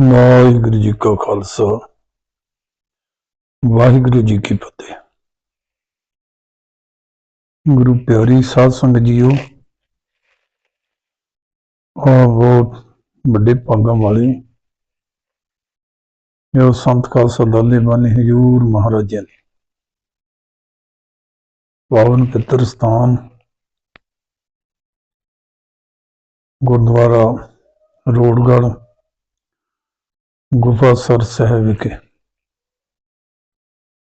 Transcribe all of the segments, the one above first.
ਵਾਹਿਗੁਰੂ ਜੀ ਕਾ ਖਾਲਸਾ। ਵਾਹਿਗੁਰੂ ਜੀ ਕੀ ਫਤਿਹ। ਗੁਰੂ ਪਿਆਰੀ ਸਾਧ ਸੰਗਤ ਜੀਓ ਆ ਬਹੁਤ ਵੱਡੇ ਭਾਗਾਂ ਵਾਲੇ ਜੋ ਸੰਤ ਖਾਲਸਾ ਦਾਲੇ ਬਨ ਹਜੂਰ ਮਹਾਰਾਜਾ ਨੇ। ਪਾਵਨ ਪਿੱਤਰ ਸਥਾਨ ਗੁਰਦੁਆਰਾ ਰੋਡਗੜ੍ਹ ਗੁਫਾਸਰ ਸਾਹਿਬ ਵਿਖੇ।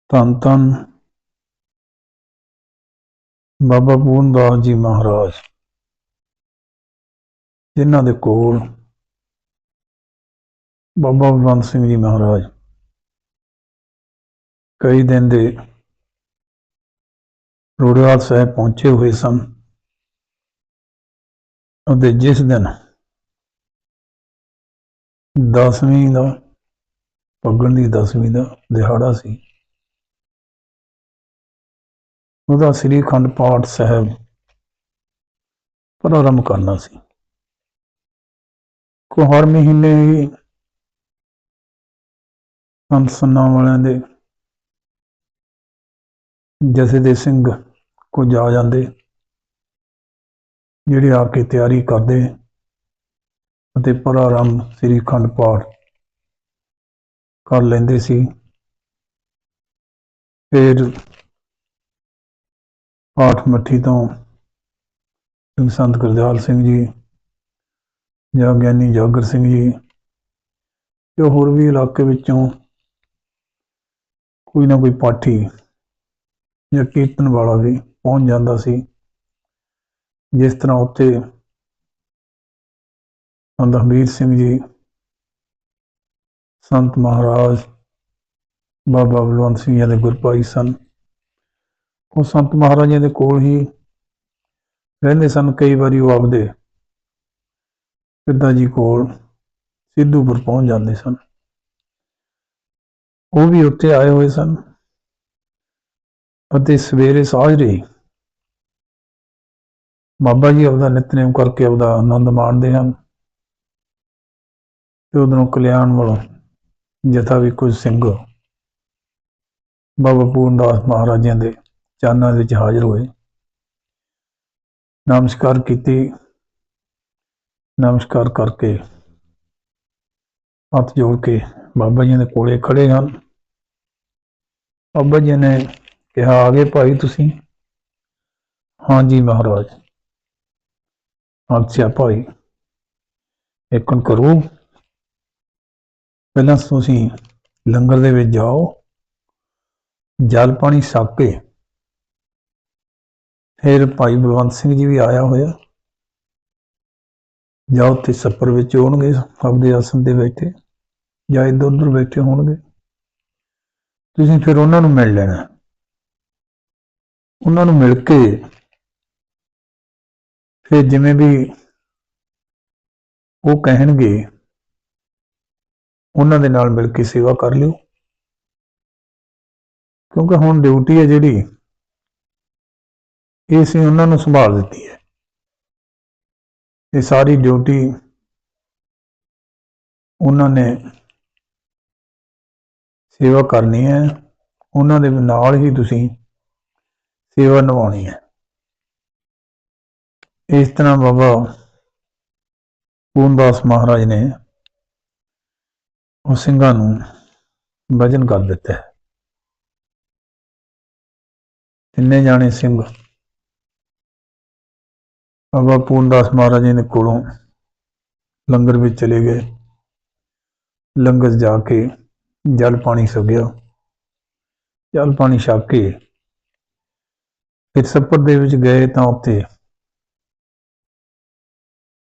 ਧੰਨ ਧੰਨ ਬਾਬਾ ਪੂਰਨਦਾਸ ਜੀ ਮਹਾਰਾਜ, ਜਿਨ੍ਹਾਂ ਦੇ ਕੋਲ ਬਾਬਾ ਬਲਵੰਤ ਸਿੰਘ ਜੀ ਮਹਾਰਾਜ ਕਈ ਦਿਨ ਦੇ ਰੋੜਿਆਲ ਸਾਹਿਬ ਪਹੁੰਚੇ ਹੋਏ ਸਨ। ਅਤੇ ਜਿਸ ਦਿਨ ਦਸਵੀਂ ਦਾ ਪੱਗਣ ਦੀ ਦਸਵੀਂ ਦਾ ਦਿਹਾੜਾ ਸੀ। ਉਹਦਾ ਸ੍ਰੀ ਖੰਡ ਪਾਠ ਸਾਹਿਬ ਪ੍ਰਾਰੰਭ ਕਰਨਾ ਸੀ। ਕੋ ਹਰ ਮਹੀਨੇ ਹੀ ਸੰਤ ਸੰਨਾਂ ਵਾਲਿਆਂ ਦੇ ਜਸੇ ਦੇ ਸਿੰਘ ਕੋ ਜਾ ਜਾਂਦੇ, ਜਿਹੜੇ ਆ ਕੇ ਤਿਆਰੀ ਕਰਦੇ। ਅਤੇ ਪ੍ਰਾਰੰਭ ਸ੍ਰੀ ਖੰਡ ਪਾਠ ਕਰ ਲੈਂਦੇ ਸੀ। ਫਿਰ ਪਾਠ ਮੱਠੀ ਤੋਂ ਸਿੰਘ ਸੰਤ ਗੁਰਦਿਆਲ ਸਿੰਘ ਜੀ, ਜਾਂ ਗਿਆਨੀ ਜਾਗਰ ਸਿੰਘ ਜੀ ਤੇ ਹੋਰ ਵੀ ਇਲਾਕੇ ਵਿੱਚੋਂ ਕੋਈ ਨਾ ਕੋਈ ਪਾਠੀ ਜਾਂ ਕੀਰਤਨ ਵਾਲਾ ਵੀ ਪਹੁੰਚ ਜਾਂਦਾ ਸੀ, ਜਿਸ ਤਰ੍ਹਾਂ ਉੱਥੇ ਸੰਤ ਹਮੀਰ ਸਿੰਘ ਜੀ, ਸੰਤ ਮਹਾਰਾਜ, ਬਾਬਾ ਬਲਵੰਤ ਸਿੰਘ ਜੀ ਦੇ ਗੁਰਪਾਈ ਸਨ। ਉਹ ਸੰਤ ਮਹਾਰਾਜਾਂ ਦੇ ਕੋਲ ਹੀ ਰਹਿੰਦੇ ਸਨ, ਕਈ ਵਾਰੀ ਉਹ ਆਪਦੇ ਪਿਤਾ ਜੀ ਕੋਲ ਸਿੱਧੂਪੁਰ ਪਹੁੰਚ ਜਾਂਦੇ ਸਨ। ਉਹ ਵੀ ਉੱਥੇ ਆਏ ਹੋਏ ਸਨ ਅਤੇ ਸਵੇਰੇ ਸਾਜਰੇ ਬਾਬਾ ਜੀ ਆਪਦਾ ਨਿਤਨੇਮ ਕਰਕੇ ਆਪਦਾ ਆਨੰਦ ਮਾਣਦੇ ਹਨ। ਤੇ ਉਧਰੋਂ ਕਲਿਆਣ ਵੱਲੋਂ ਜਥਾ ਵੀ ਕੁਝ ਸਿੰਘ ਬਾਬਾ ਪੂਰਨਦਾਸ ਮਹਾਰਾਜਾਂ ਦੇ ਚਾਨਾਂ ਵਿੱਚ ਹਾਜ਼ਰ ਹੋਏ। ਨਮਸਕਾਰ ਕੀਤੀ। ਨਮਸਕਾਰ ਕਰਕੇ ਹੱਥ ਜੋੜ ਕੇ ਬਾਬਾ ਜੀ ਦੇ ਕੋਲੇ ਖੜੇ ਹਨ। ਬਾਬਾ ਜੀ ਨੇ ਕਿਹਾ ਆਗੇ ਭਾਈ ਤੁਸੀਂ? ਹਾਂਜੀ ਮਹਾਰਾਜ। ਅੱਛਾ ਭਾਈ ਇੱਕਨ ਕਰੋ ਪਹਿਲਾਂ ਤੁਸੀਂ ਲੰਗਰ ਦੇ ਵਿੱਚ ਜਾਓ, ਜਲ ਪਾਣੀ ਛਕ ਕੇ, ਫਿਰ ਭਾਈ ਬਲਵੰਤ ਸਿੰਘ ਜੀ ਵੀ ਆਇਆ ਹੋਇਆ। ਜਾਂ ਉੱਥੇ ਸੱਪਰ ਵਿੱਚ ਹੋਣਗੇ ਆਪਦੇ ਆਸਨ ਤੇ ਬੈਠੇ, ਜਾਂ ਇੱਧਰ ਉੱਧਰ ਬੈਠੇ ਹੋਣਗੇ। ਤੁਸੀਂ ਫਿਰ ਉਹਨਾਂ ਨੂੰ ਮਿਲ ਲੈਣਾ। ਉਹਨਾਂ ਨੂੰ ਮਿਲ ਕੇ ਫਿਰ ਜਿਵੇਂ ਵੀ ਉਹ ਕਹਿਣਗੇ ਉਹਨਾਂ ਦੇ ਨਾਲ ਮਿਲ ਕੇ ਸੇਵਾ ਕਰ ਲਿਓ। ਕਿਉਂਕਿ ਹੁਣ ਡਿਊਟੀ ਹੈ ਜਿਹੜੀ, ਇਹ ਅਸੀਂ ਉਹਨਾਂ ਨੂੰ ਸੰਭਾਲ ਦਿੱਤੀ ਹੈ। ਇਹ ਸਾਰੀ ਡਿਊਟੀ ਉਹਨਾਂ ਨੇ ਸੇਵਾ ਕਰਨੀ ਹੈ। ਉਹਨਾਂ ਦੇ ਨਾਲ ਹੀ ਤੁਸੀਂ ਸੇਵਾ ਨਿਭਾਉਣੀ ਹੈ। ਇਸ ਤਰ੍ਹਾਂ ਬਾਬਾ ਪੂਰਨਦਾਸ ਮਹਾਰਾਜ ਨੇ ਉਹ ਸਿੰਘਾਂ ਨੂੰ ਵਜਨ ਕਰ ਦਿੱਤਾ ਹੈ। ਤਿੰਨੇ ਜਾਣੇ ਸਿੰਘ ਬਾਬਾ ਪੂਰਨਦਾਸ ਮਹਾਰਾਜ ਜੀ ਦੇ ਕੋਲੋਂ ਲੰਗਰ ਵਿੱਚ ਚਲੇ ਗਏ। ਲੰਗਰ ਜਾ ਕੇ ਜਲ ਪਾਣੀ ਛਕਿਆ ਜਲ ਪਾਣੀ ਛਕ ਕੇ ਫਿਰ ਸੱਪਰ ਦੇ ਵਿੱਚ ਗਏ ਤਾਂ ਉੱਥੇ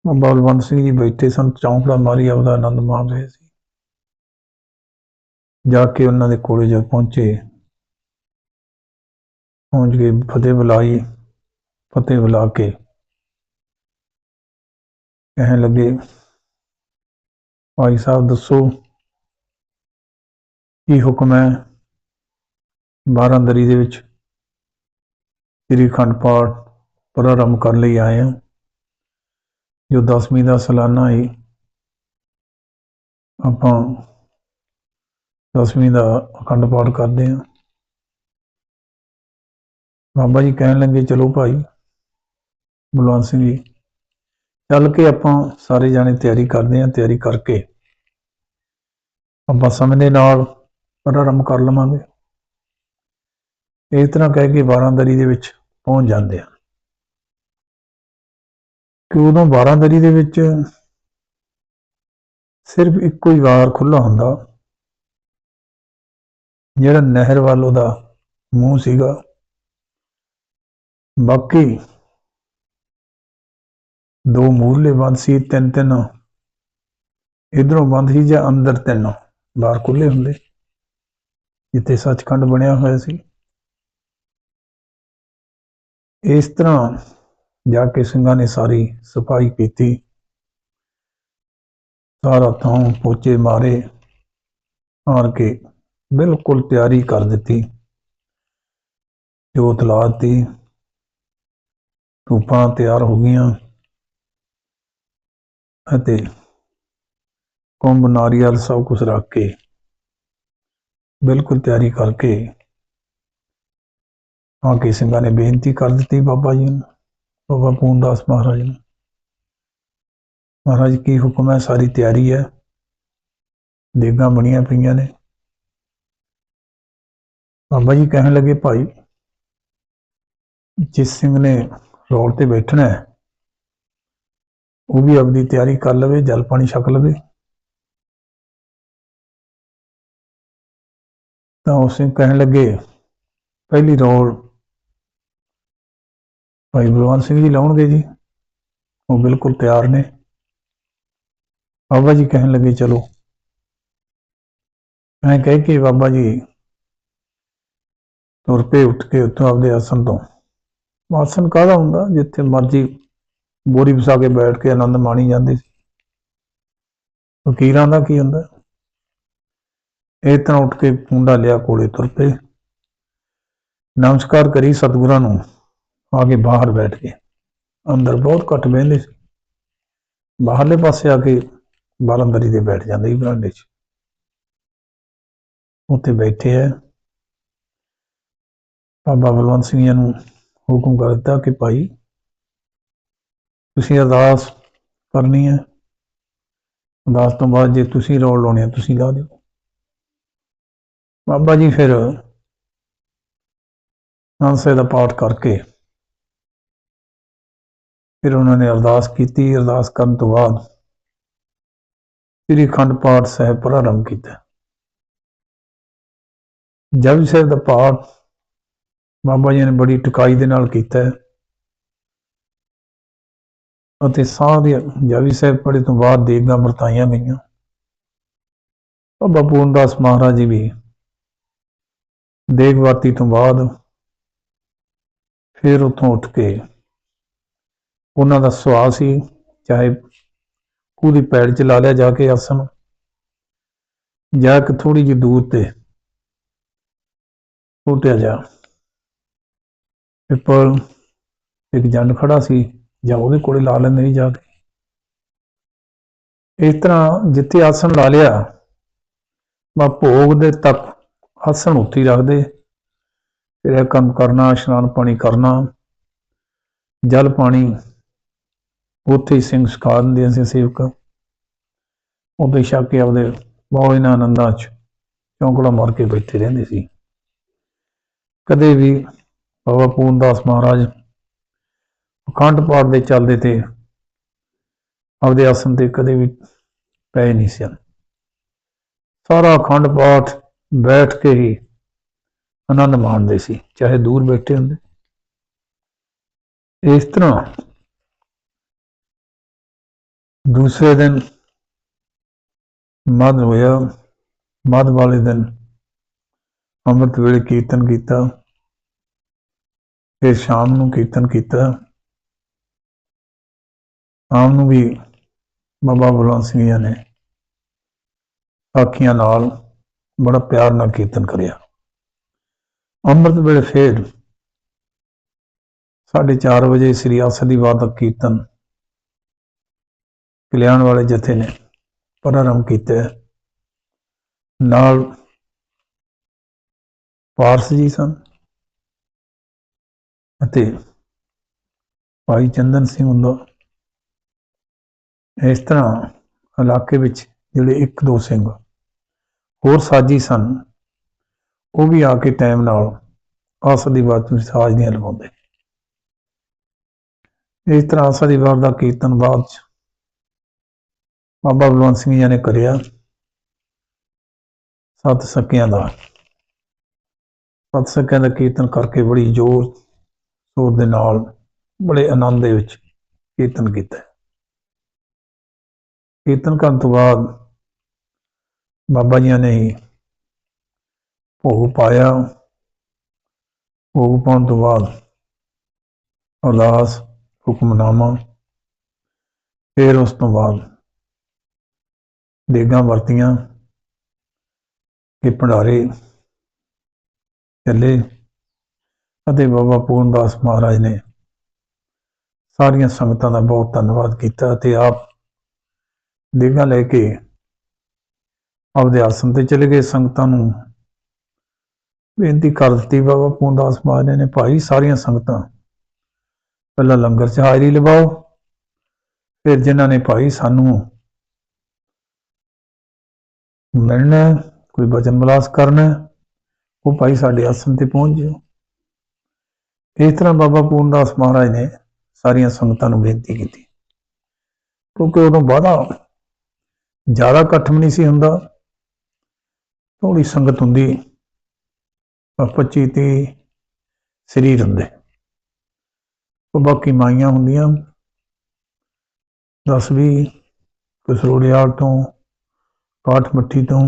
ਬਾਬਾ ਬਲਵੰਤ ਸਿੰਘ ਜੀ ਬੈਠੇ ਸਨ, ਚੌਂਕੜਾ ਮਾਰੀ ਆਪਦਾ ਆਨੰਦ ਮਾਣ ਰਹੇ ਸੀ। ਜਾ ਕੇ ਉਹਨਾਂ ਦੇ ਕੋਲੇ ਜਦ ਪਹੁੰਚੇ। ਪਹੁੰਚ ਕੇ ਫਤਿਹ ਬੁਲਾਈ, ਫਤਿਹ ਬੁਲਾ ਕੇ। ਕਹਿਣ ਲੱਗੇ, ਭਾਈ ਸਾਹਿਬ, ਦੱਸੋ, ਕੀ ਹੁਕਮ ਹੈ? ਬਾਰਾਂ ਦਰੀ ਦੇ ਵਿੱਚ ਸ੍ਰੀ ਖੰਡ ਪਾਠ ਪ੍ਰਾਰੰਭ ਕਰਨ ਲਈ ਆਏ ਹਾਂ। ਜੋ 10ਵੀਂ ਦਾ ਸਾਲਾਨਾ ਹੈ ਆਪਾਂ ਦਸਵੀਂ ਦਾ ਅਖੰਡ ਪਾਠ ਕਰਦੇ ਹਾਂ। ਬਾਬਾ ਜੀ ਕਹਿਣ ਲੱਗੇ, ਚਲੋ ਭਾਈ, ਬਲਵੰਤ ਸਿੰਘ ਜੀ, ਚੱਲ ਕੇ ਆਪਾਂ ਸਾਰੇ ਜਾਣੇ ਤਿਆਰੀ ਕਰਦੇ ਹਾਂ, ਤਿਆਰੀ ਕਰਕੇ ਆਪਾਂ ਸਮੇਂ ਦੇ ਨਾਲ ਪ੍ਰਾਰੰਭ ਕਰ ਲਵਾਂਗੇ। ਇਸ ਤਰ੍ਹਾਂ ਕਹਿ ਕੇ ਬਾਰਾਂਦਰੀ ਦੇ ਵਿੱਚ ਪਹੁੰਚ ਜਾਂਦੇ ਆ ਕਿ ਉਦੋਂ ਬਾਰਾਂਦਰੀ ਦੇ ਵਿੱਚ ਸਿਰਫ ਇੱਕੋ ਹੀ ਵਾਰ ਖੁੱਲਾ ਹੁੰਦਾ। ਜਿਹੜਾ ਨਹਿਰ ਵੱਲ ਉਹਦਾ ਮੂੰਹ ਸੀਗਾ। ਬਾਕੀ ਦੋ ਮੂਰਲੇ ਬੰਦ ਸੀ, ਤਿੰਨ ਤਿੰਨ। ਇਧਰੋਂ ਬੰਦ ਸੀ ਜਾਂ ਅੰਦਰ ਤਿੰਨ? ਬਾਹਰ ਖੁੱਲੇ ਹੁੰਦੇ। ਜਿੱਥੇ ਸੱਚਖੰਡ ਬਣਿਆ ਹੋਇਆ ਸੀ। ਇਸ ਤਰ੍ਹਾਂ ਜਾ ਕੇ ਸਿੰਘਾਂ ਨੇ ਸਾਰੀ ਸਫ਼ਾਈ ਕੀਤੀ। ਸਾਰਾ ਥਾਂ ਪੋਚੇ ਮਾਰੇ। ਆਣ ਕੇ ਬਿਲਕੁਲ ਤਿਆਰੀ ਕਰ ਦਿੱਤੀ। ਜੋਤ ਲਾਤੀ। ਧੂਪਾਂ ਤਿਆਰ ਹੋ ਗਈਆਂ ਅਤੇ ਕੁੰਭ, ਨਾਰੀਅਲ ਸਭ ਕੁਝ ਰੱਖ ਕੇ ਬਿਲਕੁਲ ਤਿਆਰੀ ਕਰਕੇ ਆ ਕੇ ਸਿੰਘਾਂ ਨੇ ਬੇਨਤੀ ਕਰ ਦਿੱਤੀ ਬਾਬਾ ਜੀ ਨੂੰ, ਬਾਬਾ ਪੂਨਦਾਸ ਮਹਾਰਾਜ ਨੂੰ। ਮਹਾਰਾਜ, ਕੀ ਹੁਕਮ ਹੈ? ਸਾਰੀ ਤਿਆਰੀ ਹੈ। ਦੇਗਾਂ ਬਣੀਆਂ ਪਈਆਂ ਨੇ। ਬਾਬਾ ਜੀ ਕਹਿਣ ਲੱਗੇ, ਭਾਈ, ਜਿਸ ਸਿੰਘ ਨੇ ਰੋਡ ਤੇ ਬੈਠਣਾ ਹੈ, ਉਹ ਵੀ ਆਪਣੀ ਤਿਆਰੀ ਕਰ ਲਵੇ, ਜਲ ਪਾਣੀ ਛਕ ਲਵੇ। ਤਾਂ ਉਸ ਸਿੰਘ ਕਹਿਣ ਲੱਗੇ, ਪਹਿਲੀ ਰੋਲ ਭਾਈ ਬਲਵੰਤ ਸਿੰਘ ਜੀ ਲਾਉਣਗੇ ਜੀ। ਉਹ ਬਿਲਕੁਲ ਤਿਆਰ ਨੇ। ਬਾਬਾ ਜੀ ਕਹਿਣ ਲੱਗੇ, ਚਲੋ। ਮੈਂ ਕਹਿ ਕੇ ਬਾਬਾ ਜੀ ਤੁਰ ਪਏ ਉੱਠ ਕੇ ਉੱਥੋਂ ਆਪਦੇ ਆਸਣ ਤੋਂ। ਆਸਣ ਕਾਹਦਾ ਹੁੰਦਾ? ਜਿੱਥੇ ਮਰਜ਼ੀ ਬੋਰੀ ਵਸਾ ਕੇ ਬੈਠ ਕੇ ਆਨੰਦ ਮਾਣੀ ਜਾਂਦੇ ਸੀ। ਫਕੀਰਾਂ ਦਾ ਕੀ ਹੁੰਦਾ? ਇਹ ਤਰ੍ਹਾਂ ਉੱਠ ਕੇ ਕੁੰਡਾ ਲਿਆ ਕੋਲੇ ਤੁਰ ਪਏ। ਨਮਸਕਾਰ ਕਰੀ ਸਤਿਗੁਰਾਂ ਨੂੰ, ਆ ਕੇ ਬਾਹਰ ਬੈਠ ਕੇ ਅੰਦਰ ਬਹੁਤ ਘੱਟ ਬਹਿੰਦੇ ਸੀ। ਬਾਹਰਲੇ ਪਾਸੇ ਆ ਕੇ ਬਾਲੰਦਰੀ ਦੇ ਬੈਠ ਜਾਂਦੇ ਸੀ ਬਰਾਂਡੇ 'ਚ। ਉੱਥੇ ਬੈਠੇ ਐ ਬਾਬਾ ਬਲਵੰਤ ਸਿੰਘ ਜੀ ਨੂੰ ਹੁਕਮ ਕਰ ਦਿੱਤਾ ਕਿ ਭਾਈ, ਤੁਸੀਂ ਅਰਦਾਸ ਕਰਨੀ ਹੈ। ਅਰਦਾਸ ਤੋਂ ਬਾਅਦ ਜੇ ਤੁਸੀਂ ਰੋਲ ਲਾਉਣੀ ਹੈ ਤੁਸੀਂ ਲਾ ਦਿਓ। ਬਾਬਾ ਜੀ ਫਿਰ ਨਾਨਸੇ ਦਾ ਪਾਠ ਕਰਕੇ ਫਿਰ ਉਹਨਾਂ ਨੇ ਅਰਦਾਸ ਕੀਤੀ। ਅਰਦਾਸ ਕਰਨ ਤੋਂ ਬਾਅਦ ਸ੍ਰੀ ਅਖੰਡ ਪਾਠ ਸਾਹਿਬ ਪ੍ਰਾਰੰਭ ਕੀਤਾ। ਜਪਜੀ ਸਾਹਿਬ ਦਾ ਪਾਠ ਬਾਬਾ ਜੀ ਨੇ ਬੜੀ ਟਿਕਾਈ ਦੇ ਨਾਲ ਕੀਤਾ ਹੈ। ਅਤੇ ਸਾਰੇ ਜਾਵੀ ਸਾਹਿਬ ਪੜ੍ਹੇ ਤੋਂ ਬਾਅਦ ਦੇਗਾਂ ਵਰਤਾਈਆਂ ਗਈਆਂ। ਬਾਬਾ ਪੂਰਨਦਾਸ ਮਹਾਰਾਜ ਜੀ ਵੀ ਦੇਗਵਾਤੀ ਤੋਂ ਬਾਅਦ ਫਿਰ ਉੱਥੋਂ ਉੱਠ ਕੇ ਉਹਨਾਂ ਦਾ ਸੁਆਹ ਸੀ, ਚਾਹੇ ਉਹਦੀ ਪੈੜ ਚ ਲਾ ਲਿਆ ਜਾ ਕੇ ਆਸਣ। ਜਾਂ ਕਿ ਥੋੜੀ ਜਿਹੀ ਦੂਰ ਤੇ ਛੋਟਿਆ ਜਾ। ਪਿੱਪਲ, ਇੱਕ ਜੰਡ ਖੜਾ ਸੀ, ਜਾਂ ਉਹਦੇ ਕੋਲੇ ਲਾ ਲੈਂਦੇ ਸੀ ਜਾ ਕੇ। ਇਸ ਤਰ੍ਹਾਂ ਜਿੱਥੇ ਆਸਣ ਲਾ ਲਿਆ ਮੈਂ ਭੋਗ ਦੇ ਤੱਕ ਆਸਣ ਉੱਥੇ ਰੱਖਦੇ। ਫਿਰ ਇਹ ਕੰਮ ਕਰਨਾ, ਇਸ਼ਨਾਨ ਪਾਣੀ ਕਰਨਾ, ਜਲ ਪਾਣੀ, ਉੱਥੇ ਹੀ ਸਿੰਘ ਸਿਖਾ ਦਿੰਦੇ ਸੀ ਸੇਵਕ। ਉਹਦੇ ਛੱਕ ਕੇ ਆਪਦੇ ਬਹੁਤ ਇਹਨਾਂ ਆਨੰਦਾਂ ਚ ਚੌਂਕੜਾ ਮਾਰ ਕੇ ਬੈਠੇ ਰਹਿੰਦੇ ਸੀ। ਕਦੇ ਵੀ ਬਾਬਾ ਪੂਰਨਦਾਸ ਮਹਾਰਾਜ ਅਖੰਡ ਪਾਠ ਦੇ ਚੱਲਦੇ ਤੇ ਆਪਦੇ ਆਸਣ ਤੇ ਕਦੇ ਵੀ ਪਏ ਨਹੀਂ ਸਨ ਸਾਰਾ ਅਖੰਡ ਪਾਠ ਬੈਠ ਕੇ ਹੀ ਆਨੰਦ ਮਾਣਦੇ ਸੀ, ਚਾਹੇ ਦੂਰ ਬੈਠੇ ਹੁੰਦੇ। ਇਸ ਤਰ੍ਹਾਂ ਦੂਸਰੇ ਦਿਨ ਮਦ ਹੋਇਆ। ਮਦ ਵਾਲੇ ਦਿਨ ਅੰਮ੍ਰਿਤ ਵੇਲੇ ਕੀਰਤਨ ਕੀਤਾ। ਫਿਰ ਸ਼ਾਮ ਨੂੰ ਕੀਰਤਨ ਕੀਤਾ। ਸ਼ਾਮ ਨੂੰ ਵੀ ਬਾਬਾ ਬਲਵੰਤ ਸਿੰਘ ਜੀ ਨੇ ਆਖੀਆਂ ਨਾਲ ਬੜਾ ਪਿਆਰ ਨਾਲ ਕੀਰਤਨ ਕਰਿਆ। ਅੰਮ੍ਰਿਤ ਵੇਲੇ ਫੇਰ 4:30 ਵਜੇ ਸ੍ਰੀ ਆਸਦੀ ਦੀ ਕੀਰਤਨ ਕਲਿਆਣ ਵਾਲੇ ਜਥੇ ਨੇ ਪ੍ਰਾਰੰਭ ਕੀਤਾ। ਨਾਲ ਪਾਰਸ ਜੀ ਸਨ। ਅਤੇ ਭਾਈ ਚੰਦਨ ਸਿੰਘ ਹੁੰਦਾ, ਇਸ ਤਰ੍ਹਾਂ ਇਲਾਕੇ ਵਿੱਚ ਜਿਹੜੇ ਇੱਕ ਦੋ ਸਿੰਘ ਹੋਰ ਸਾਜੀ ਸਨ, ਉਹ ਵੀ ਆ ਕੇ ਟਾਈਮ ਨਾਲ ਆਸਾ ਦੀ ਬਾਤ ਨੂੰ ਸਾਜ ਦੀਆਂ ਲਵਾਉਂਦੇ। ਇਸ ਤਰ੍ਹਾਂ ਆਸਾ ਦੀ ਵਾਰ ਦਾ ਕੀਰਤਨ ਬਾਅਦ ਚ ਬਾਬਾ ਬਲਵੰਤ ਸਿੰਘ ਜੀ ਨੇ ਕਰਿਆ ਸੱਤ ਸਕਿਆਂ ਦਾ। ਸੱਤ ਸਕਿਆਂ ਦਾ ਕੀਰਤਨ ਕਰਕੇ ਬੜੀ ਜ਼ੋਰ ਸ਼ੋਰ ਦੇ ਨਾਲ ਬੜੇ ਆਨੰਦ ਦੇ ਵਿੱਚ ਕੀਰਤਨ ਕੀਤਾ ਕੀਰਤਨ ਕਰਨ ਤੋਂ ਬਾਅਦ ਬਾਬਾ ਜੀ ਨੇ ਭੋਗ ਪਾਇਆ। ਭੋਗ ਪਾਉਣ ਤੋਂ ਬਾਅਦ ਅਰਦਾਸ, ਹੁਕਮਨਾਮਾ, ਫਿਰ ਉਸ ਤੋਂ ਬਾਅਦ ਦੇਗਾਂ ਵਰਤੀਆਂ ਇਹ ਭੰਡਾਰੇ ਚੱਲੇ। ਅਤੇ ਬਾਬਾ ਪੂਰਨਦਾਸ ਮਹਾਰਾਜ ਨੇ ਸਾਰੀਆਂ ਸੰਗਤਾਂ ਦਾ ਬਹੁਤ ਧੰਨਵਾਦ ਕੀਤਾ ਤੇ ਆਪ ਦੇਗਾਂ ਲੈ ਕੇ ਆਪਦੇ ਆਸਣ ਤੇ ਚਲੇ ਗਏ ਸੰਗਤਾਂ ਨੂੰ। ਬੇਨਤੀ ਕਰ ਦਿੱਤੀ ਬਾਬਾ ਪੂਰਨਦਾਸ ਮਹਾਰਾਜ ਨੇ, ਭਾਈ ਸਾਰੀਆਂ ਸੰਗਤਾਂ, ਪਹਿਲਾਂ ਲੰਗਰ 'ਚ ਹਾਜ਼ਰੀ ਲਵਾਓ, ਫਿਰ ਜਿਨ੍ਹਾਂ ਨੇ ਭਾਈ ਸਾਨੂੰ ਮਿਲਣਾ, ਕੋਈ ਬਚਨ ਬਲਾਸ ਕਰਨਾ, ਉਹ ਭਾਈ ਸਾਡੇ ਆਸਣ ਤੇ ਪਹੁੰਚ ਜਿਓ। ਇਸ ਤਰ੍ਹਾਂ ਬਾਬਾ ਪੂਰਨਦਾਸ ਮਹਾਰਾਜ ਨੇ ਸਾਰੀਆਂ ਸੰਗਤਾਂ ਨੂੰ ਬੇਨਤੀ ਕੀਤੀ। ਕਿਉਂਕਿ ਉਦੋਂ ਬਾਅਦਾ ਜ਼ਿਆਦਾ ਇਕੱਠ ਨਹੀਂ ਸੀ ਹੁੰਦਾ। ਥੋੜੀ ਸੰਗਤ ਹੁੰਦੀ 25 30 ਸਰੀਰ ਹੁੰਦੇ। ਉਹ ਬਾਕੀ ਮਾਈਆਂ ਹੁੰਦੀਆਂ 10 20 ਕਸਰੋੜਿਆਲ ਤੋਂ ਕਾਠ ਮੱਠੀ ਤੋਂ,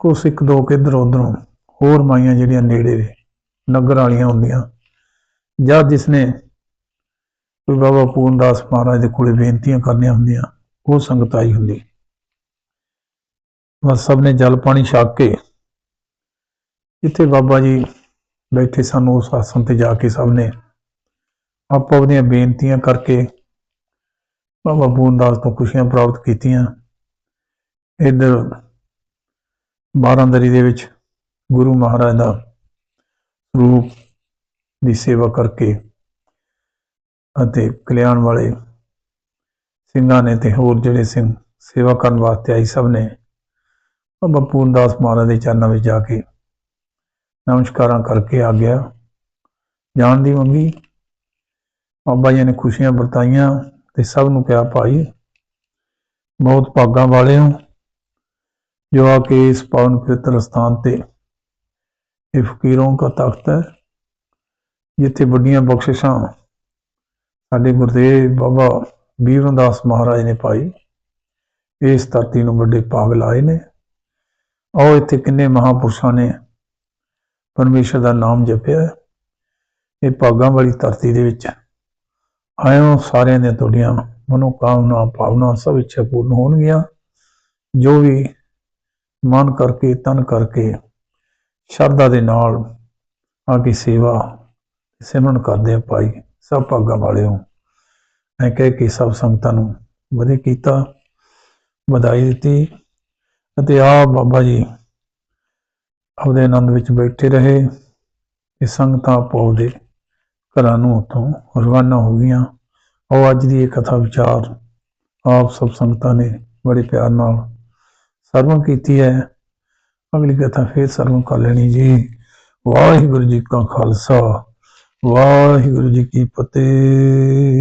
ਕੁਛ ਇੱਕ ਦੋ ਕਿੱਧਰ ਉਧਰੋਂ ਹੋਰ ਮਾਈਆਂ ਜਿਹੜੀਆਂ ਨੇੜੇ ਦੇ ਨਗਰ ਵਾਲੀਆਂ ਹੁੰਦੀਆਂ। ਜਾਂ ਜਿਸਨੇ ਕੋਈ ਬਾਬਾ ਪੂਰਨਦਾਸ ਮਹਾਰਾਜ ਦੇ ਕੋਲੇ ਬੇਨਤੀਆਂ ਕਰਨੀਆਂ ਹੁੰਦੀਆਂ, ਉਹ ਸੰਗਤ ਆਈ ਹੁੰਦੀ। ਬਸ ਸਭ ਨੇ ਜਲ ਪਾਣੀ ਛਕ ਕੇ ਜਿੱਥੇ ਬਾਬਾ ਜੀ ਬੈਠੇ ਸਨ, ਉਸ ਆਸਣ ਤੇ ਜਾ ਕੇ ਸਭ ਨੇ ਆਪੋ ਆਪਣੀਆਂ ਬੇਨਤੀਆਂ ਕਰਕੇ ਬਾਬਾ ਪੂਰਨਦਾਸ ਤੋਂ ਖੁਸ਼ੀਆਂ ਪ੍ਰਾਪਤ ਕੀਤੀਆਂ। ਇੱਧਰ ਬਾਰਾਂਦਰੀ ਦੇ ਵਿੱਚ ਗੁਰੂ ਮਹਾਰਾਜ ਦਾ ਰੂਪ ਦੀ ਸੇਵਾ ਕਰਕੇ ਅਤੇ ਕਲਿਆਣ ਵਾਲੇ ਸਿੰਘਾਂ ਨੇ ਤੇ ਹੋਰ ਜਿਹੜੇ ਸਿੰਘ ਸੇਵਾ ਕਰਨ ਵਾਸਤੇ ਆਈ ਸਭ ਨੇ ਬਾਬਾ ਪੂਰਨਦਾਸ ਮਹਾਰਾਜ ਦੇ ਚਰਨਾਂ ਵਿੱਚ ਜਾ ਕੇ ਨਮਸਕਾਰਾਂ ਕਰਕੇ ਆ ਗਿਆ ਜਾਣ ਦੀ ਮੰਗੀ। ਬਾਬਾ ਜੀ ਨੇ ਖੁਸ਼ੀਆਂ ਵਰਤਾਈਆਂ ਤੇ ਸਭ ਨੂੰ ਕਿਹਾ ਭਾਈ ਬਹੁਤ ਭਾਗਾਂ ਵਾਲੇ ਹੋ ਜੋ ਆ ਕੇ ਇਸ ਪਾਵਨ ਪਵਿੱਤਰ ਸਥਾਨ ਤੇ ਇਹ ਫਕੀਰੋਂ ਦਾ ਤਖਤ ਹੈ, ਜਿੱਥੇ ਵੱਡੀਆਂ ਬਖਸ਼ਿਸ਼ਾਂ ਸਾਡੇ ਗੁਰਦੇਵ ਬਾਬਾ ਵੀਰਨਦਾਸ ਮਹਾਰਾਜ ਨੇ ਪਾਈ। ਇਸ ਧਰਤੀ ਨੂੰ ਵੱਡੇ ਭਾਗ ਲਾਏ ਨੇ। ਆਓ ਇੱਥੇ ਕਿੰਨੇ ਮਹਾਪੁਰਸ਼ਾਂ ਨੇ ਪਰਮੇਸ਼ਰ ਦਾ ਨਾਮ ਜਪਿਆ ਇਹ ਭਾਗਾਂ ਵਾਲੀ ਧਰਤੀ ਦੇ ਵਿੱਚ ਆਇਓ ਸਾਰਿਆਂ ਦੀਆਂ ਤੁਹਾਡੀਆਂ ਮਨੋਕਾਮਨਾ, ਭਾਵਨਾ ਸਭ ਇੱਛਾ ਪੂਰਨ ਹੋਣਗੀਆਂ। ਜੋ ਵੀ ਮਨ ਕਰਕੇ, ਤਨ ਕਰਕੇ ਸ਼ਰਧਾ ਦੇ ਨਾਲ ਆ ਕੇ ਸੇਵਾ ਸਿਮਰਨ ਕਰਦੇ ਆ ਭਾਈ, ਸਭ ਭਾਗਾਂ ਵਾਲਿਓ। ਹੋ ਕਹਿ ਕੇ ਸਭ ਸੰਗਤਾਂ ਨੂੰ ਵਧੇ ਕੀਤਾ, ਵਧਾਈ ਦਿੱਤੀ ਅਤੇ ਆ ਬਾਬਾ ਜੀ ਆਪਦੇ ਆਨੰਦ ਵਿੱਚ ਬੈਠੇ ਰਹੇ ਇਹ ਸੰਗਤਾਂ ਆਪੋ ਘਰਾਂ ਨੂੰ ਉੱਥੋਂ ਰਵਾਨਾ ਹੋ ਗਈਆਂ। ਉਹ ਅੱਜ ਦੀ ਇਹ ਕਥਾ ਵਿਚਾਰ ਆਪ ਸਭ ਸੰਗਤਾਂ ਨੇ ਬੜੇ ਪਿਆਰ ਨਾਲ ਸਰਵਣ ਕੀਤੀ ਹੈ। ਅਗਲੀ ਕਥਾ ਫੇਰ ਸਰਵਣ ਕਰ ਲੈਣੀ ਜੀ। ਵਾਹਿਗੁਰੂ ਜੀ ਕਾ ਖਾਲਸਾ, ਵਾਹਿਗੁਰੂ ਜੀ ਕੀ ਫਤਿਹ।